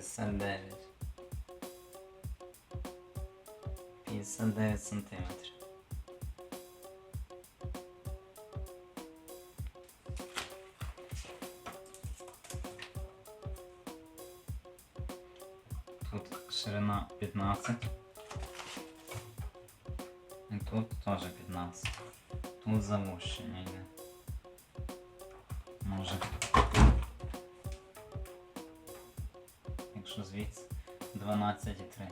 59. 59 сантиметрів. Тут ширина 15. І тут теж 15. Тут завущення йде. Може. Якщо звідси 12,3.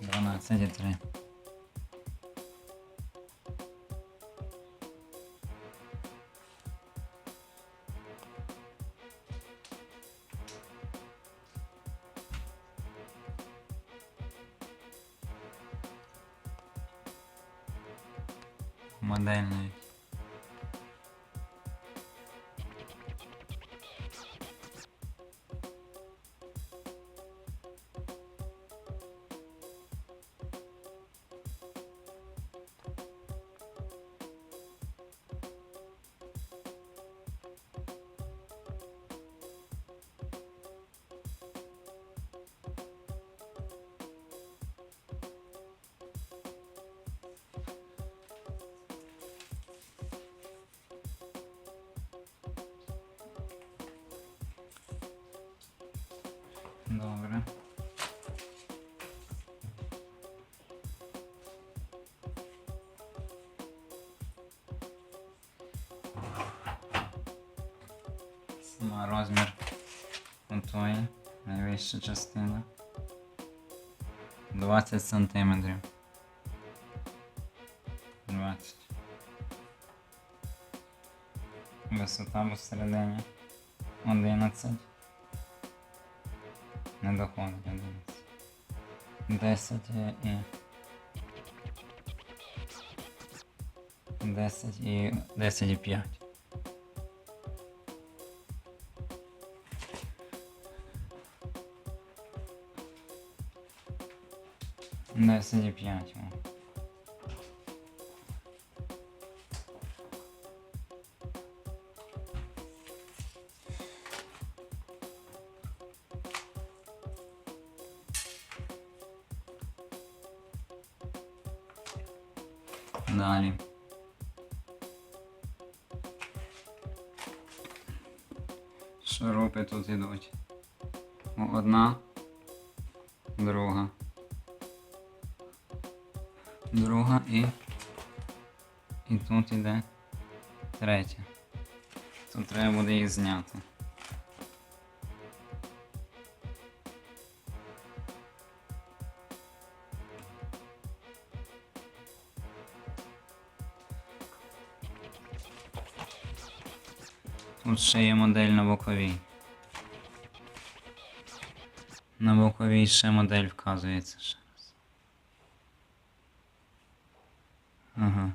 12,3. Модельний. Добре. Сама розмір отої найвища частина. 20 сантиметрів. 20. Висота посередині 11. Не доходить 11. 10 і. 10 і 10 і 5. Десять і п'ять. о. Далі. Шурупи тут ідуть. О, Одна, друга. Друга і. І тут іде третя. Тут треба буде їх зняти. Тут ще є модель на боковій. На боковій ще модель вказується ще раз. Ага.